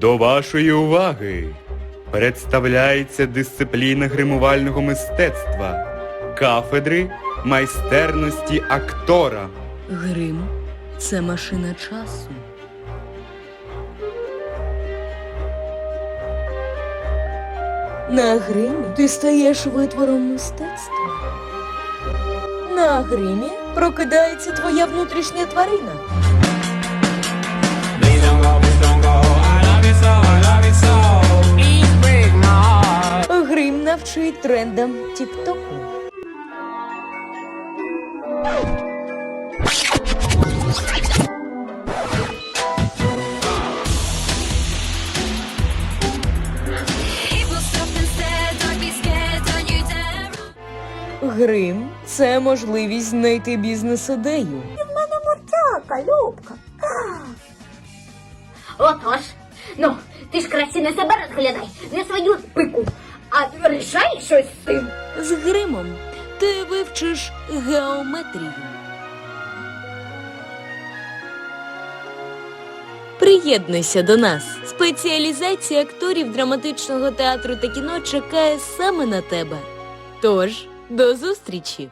До вашої уваги представляється дисципліна гримувального мистецтва кафедри майстерності актора. Грим це машина часу. На гримі ти стаєш витвором мистецтва. На гримі прокидається твоя внутрішня тварина. Don't you dare. Грим це можливість знайти бізнес-ідею. Отож, ну, ти ж краще не себе розглядай, не свою пику, а рішай щось з тим. З гримом ти вивчиш геометрію. Приєднуйся до нас. Спеціалізація акторів драматичного театру та кіно чекає саме на тебе. Тож, до зустрічі!